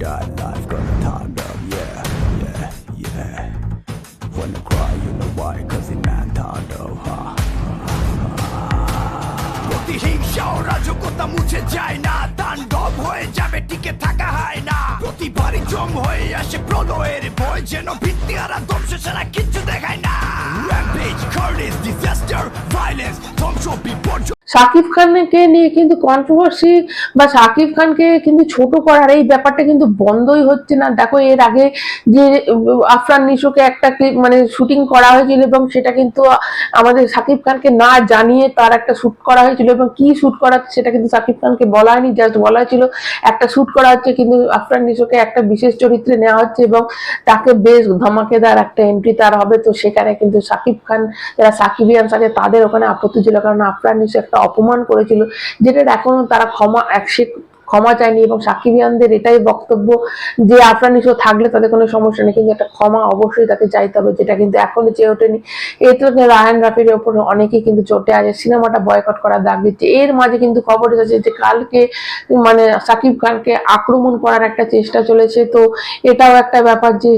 Got life gonna turned up, yeah, yeah, yeah. When I cry, you know why, cause it man turned up, huh? প্রতিহিংসা ও রাজকতা মুছে যায় না তাণ্ডব হয়ে যাবে টিকে থাকা হয় না প্রতিবারই জম হয়ে আসে প্রলয়ের বই যেন ভিত্তি আর ধ্বংস ছাড়া কিচ্ছু দেখায় না র্যাম্পেজ কার্নেজ ডিজাস্টার ভাইলেন্স ধ্বংস বিপর্যয় শাকিব খানকে নিয়ে কিন্তু কন্ট্রোভার্সি বা শাকিব খানকে কিন্তু ছোট করার এই ব্যাপারটা কিন্তু বন্ধই হচ্ছে না। দেখো, এর আগে যে আফরান নিশোকে একটা মানে শুটিং করা হয়েছিল এবং সেটা কিন্তু আমাদের শাকিব খানকে না জানিয়ে তার একটা শুট করা হয়েছিল এবং কি শ্যুট করা সেটা কিন্তু শাকিব খানকে বলা হয়নি জাস্ট বলা হয়েছিল একটা শ্যুট করা হচ্ছে কিন্তু আফরান নিশোকে একটা বিশেষ চরিত্রে নেওয়া হচ্ছে এবং তাকে বেশ ধমাকেদার একটা এন্ট্রি তার হবে। তো সেখানে কিন্তু শাকিব খান, যারা সাকিবিয়ান আছে তাদের ওখানে আপত্তি ছিল কারণ আফরান নিশো একটা অপমান করেছিল যেটার এখনও তারা ক্ষমা একশে ক্ষমা চায়নি এবং সাকিবিয়ানদের এটাই বক্তব্য যে আফরান নিশো থাকলে তাদের কোনো সমস্যা নেই, কিন্তু একটা ক্ষমা অবশ্যই তাকে চাইতে হবে, যেটা কিন্তু এখনও চেয়ে ওঠেনি। এতে রায়ান রাফির ওপর অনেকেই কিন্তু চটে আছে, সিনেমাটা বয়কট করার দাগ দিচ্ছে। এর মাঝে কিন্তু খবর এসেছে যে কালকে মানে সাকিব খানকে আক্রমণ করার একটা চেষ্টা চলেছে, তো এটাও একটা ব্যাপার যে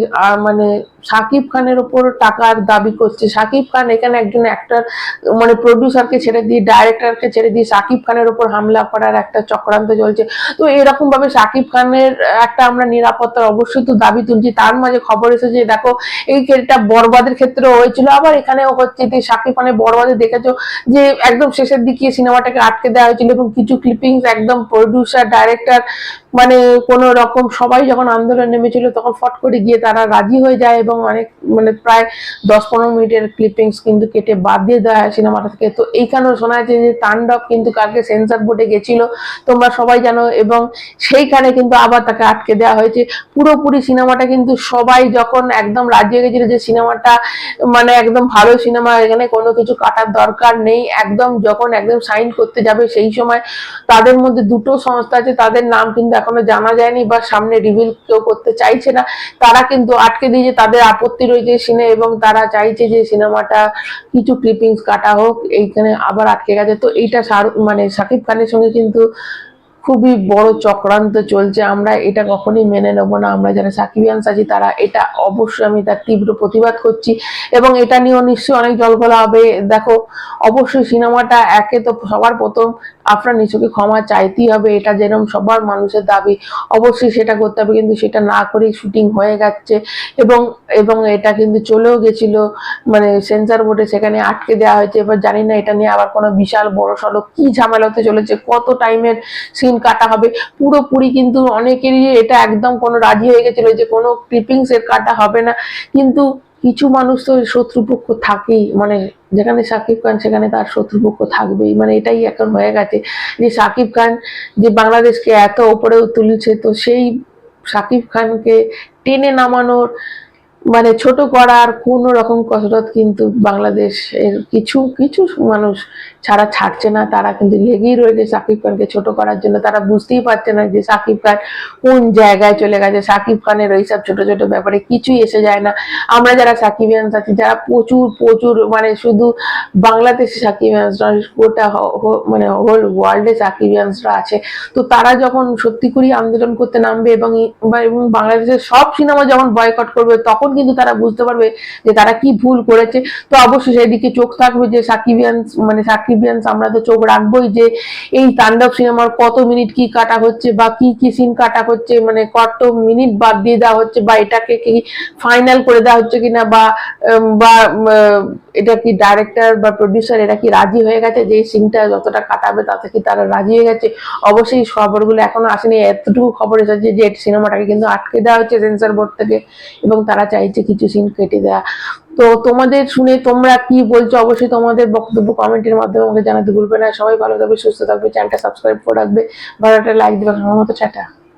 মানে সাকিব খানের ওপর টাকার দাবি করছে। সাকিব খান এখানে একজন অ্যাক্টর মানে প্রডিউসারকে ছেড়ে দিয়ে ডাইরেক্টরকে ছেড়ে দিয়ে সাকিব খানের ওপর হামলা করার একটা চক্রান্ত চলছে। তো এরকম ভাবে সাকিব খানের একটা আমরা নিরাপত্তার অবশ্যই তো দাবি তুলছি। তার মাঝে খবর এসেছে দেখো, এই ক্ষেত্রটা বরবাদের ক্ষেত্রে হয়েছিল। আবার এখানেও হচ্ছে যে, সাকিব খানের বরবাদে দেখেছ যে, একদম শেষের দিকে সিনেমাটাকে আটকে দেওয়া হয়েছিল এবং কিছু ক্লিপিংস একদম প্রডিউসার ডাইরেক্টর মানে কোন রকম সবাই যখন আন্দোলন নেমেছিল, তখন ফট করে গিয়ে তারা রাজি হয়ে যায় এবং অনেক মানে প্রায় দশ পনেরো মিনিটের ক্লিপিংস কিন্তু কেটে বাদ দিয়ে দেওয়া হয় সিনেমাটা থেকে। তো এইখানেও শোনা যাচ্ছে যে তাণ্ডব কিন্তু কালকে সেন্সার বোর্ডে গেছিল। তোমরা সবাই জানো এবং সেইখানে কিন্তু আবার তাকে আটকে দেওয়া হয়েছে। পুরোপুরি সিনেমাটা কিন্তু সবাই যখন একদম রাজি গেছিল যে সিনেমাটা মানে একদম ভালো সিনেমা, এখানে কোনো কিছু কাটার দরকার নেই, একদম যখন একদম সাইন করতে যাবে সেই সময় তাদের মধ্যে দুটো সংস্থা আছে, তাদের নাম কিন্তু এখনও জানা যায়নি বা সামনে রিভিল কেউ করতে চাইছে না। তারা কিন্তু আটকে দিয়েছে, তাদের আপত্তি রয়েছে সিনে এবং তারা চাইছে যে সিনেমাটা কিছু ক্লিপিংস কাটা হোক, এইখানে আবার আটকে গেছে। তো এইটা মানে শাকিব খানের সঙ্গে কিন্তু খুবই বড় চক্রান্ত চলছে। আমরা এটা কখনোই মেনে নেব না। আমরা যারা সাকিবিয়ান্স আছি, তারা এটা অবশ্যই আমি তার তীব্র প্রতিবাদ করছি। এবং এটা নিয়েও নিশ্চয়ই অনেক জলঘোলা হবে। দেখো, অবশ্যই সিনেমাটা একে তো সবার প্রথম। আফরান নিচুকে ক্ষমা চাইতেই হবে, এটা যেরকম সবার মানুষের দাবি। অবশ্যই সেটা করতে হবে, কিন্তু সেটা না করেই শুটিং হয়ে যাচ্ছে এবং এবং এটা কিন্তু চলেও গেছিল। মানে সেন্সার বোর্ডে সেখানে আটকে দেওয়া হয়েছে। এবার জানি না এটা নিয়ে আবার কোনো বিশাল বড় সড়ো কি ঝামেলা হতে চলেছে, কত টাইমের সিন কাটা হবে। পুরোপুরি কিন্তু অনেকেরই এটা একদম কোনো রাজি হয়ে গেছিল যে কোনো ক্লিপিংস এর কাটা হবে না। কিন্তু কিছু মানুষ তো শত্রুপক্ষ থাকেই মানে যেখানে সাকিব খান সেখানে তার শত্রুপক্ষ থাকবেই মানে এটাই এখন হয়ে গেছে যে সাকিব খান যে বাংলাদেশকে এত ওপরেও তুলছে, তো সেই সাকিব খানকে টেনে নামানোর মানে ছোট করার কোনো রকম কসরত কিন্তু বাংলাদেশের কিছু কিছু মানুষ ছাড়া ছাড়ছে না। তারা কিন্তু লেগেই রয়েছে সাকিব খানকে ছোট করার জন্য। তারা বুঝতেই পারছে না যে সাকিব খান কোন জায়গায় চলে গেছে। সাকিব খানের ওইসব ছোট ছোট ব্যাপারে কিছুই এসে যায় না। আমরা যারা সাকিব সাকিবিয়ান্স আছি, যারা প্রচুর প্রচুর মানে শুধু বাংলাদেশে সাকিবিয়ান্সরা গোটা হ- হ- মানে হোল ওয়ার্ল্ডে সাকিবিয়ান্সরা আছে। তো তারা যখন সত্যি করে আন্দোলন করতে নামবে এবং বাংলাদেশের সব সিনেমা যখন বয়কট করবে, তখন কিন্তু তারা বুঝতে পারবে যে তারা কি ভুল করেছে। তো অবশ্যই সেদিকে চোখ থাকবে যে সাকিবিয়ান্স মানে সাকিবিয়ান্স আমরা তো চোখ রাখবোই যে এই তাণ্ডব সিনেমার কত মিনিট কি কাটা হচ্ছে বা কি কি সিন কাটা হচ্ছে মানে কত মিনিট বাদ দিয়ে দেওয়া হচ্ছে বা এটাকে কি ফাইনাল করে দেওয়া হচ্ছে কিনা বা বা এটা কি ডাইরেক্টর বা প্রডিউসার এরা কি রাজি হয়ে গেছে যে সিনটা যতটা কাটাবে তাতে কি তারা রাজি হয়ে গেছে? অবশ্যই খবরগুলো এখনও আসেনি, এতটুকু খবর এসেছে যে সিনেমাটাকে কিন্তু আটকে দেওয়া হচ্ছে সেন্সার বোর্ড থেকে এবং তারা চাইছে কিছু সিন কেটে দেওয়া। তো তোমাদের শুনে তোমরা কি বলছো? অবশ্যই তোমাদের বক্তব্য কমেন্টের মাধ্যমে আমাকে জানাতে ভুলবে না। সবাই ভালো থাকবে, সুস্থ থাকবে চ্যানেলটা সাবস্ক্রাইব করে রাখবে। ভালো একটা লাইক দেবে আমার মতো চাটা